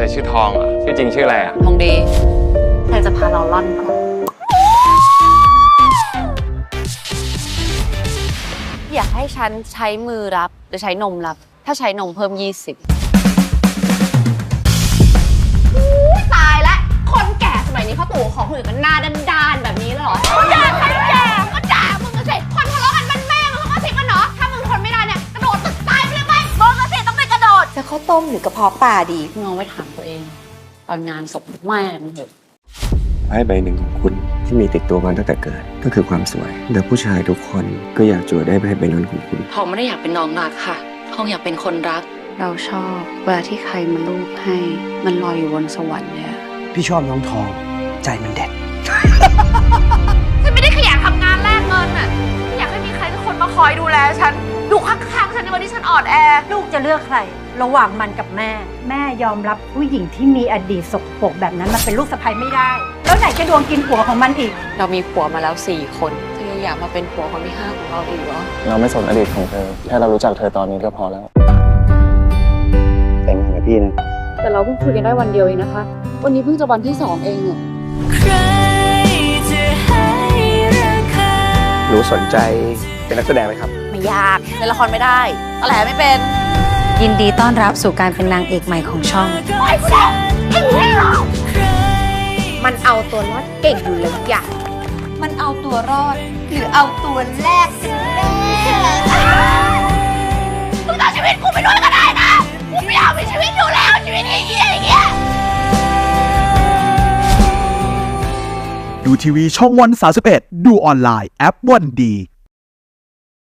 ธอชื่อทองเหรอชื่อจริงชื่ออะไรอะทองดีใครจะพาเราล่อนก่อนอยากให้ฉันใช้มือรับหรือใช้นมรับ ถ้าใช้นมเพิ่ม 20 จะข้าวต้มหรือกระเพาะปลาดีลองไปถามตัวเอง ตอนงานศพแม่มึงเถอะไพ่ใบหนึ่งของคุณที่มีติดตัวมาตั้งแต่เกิด ก็คือความสวยและผู้ชายทุกคนก็อยากจั่วได้ไพ่ใบนั้นของคุณทองไม่ได้อยากเป็นน้องรักค่ะทองอยากเป็นคนรัก เราชอบเวลาที่ใครมาลูบให้ มันลอยอยู่บนสวรรค์เนี่ยพี่ชอบน้องทอง ใจมันเด็ด อ่อนแอ ลูกจะเลือกใคร ระหว่างมันกับแม่ แม่ยอมรับผู้หญิงที่มีอดีตสกปรกแบบนั้นมาเป็นลูกสะใภ้ไม่ได้ แล้วไหนจะดวงกินผัวของมันอีก เรามีผัวมาแล้วสี่คนเธออยากมาเป็นผัวคนที่ห้าของเราอีกเหรอ เราไม่สนอดีตของเธอ แค่เรารู้จักเธอตอนนี้ก็พอแล้ว แต่งงานกับพี่นะ แต่เราเพิ่งคุยกันได้วันเดียวเองนะคะ วันนี้เพิ่งจะวันที่สองเองอะหนูสนใจเป็นนักแสดงไหมครับไม่ ยากในละครไม่ได้อะไรไม่เป็น ยินดีต้อนรับสู่การเป็นนางเอกใหม่ของช่อง มันเอาตัวรอดเก่งอยู่แล้วอย่างมันเอาตัวรอด หรือเอาตัวแรกกันแน่มึงเอาชีวิตกูไปด้วยก็ได้นะกูไม่อยากมีชีวิตอยู่แล้วชีวิตเหี้ยๆอย่างเงี้ยดูทีวีช่องวัน 31 ดูออนไลน์แอปวันดี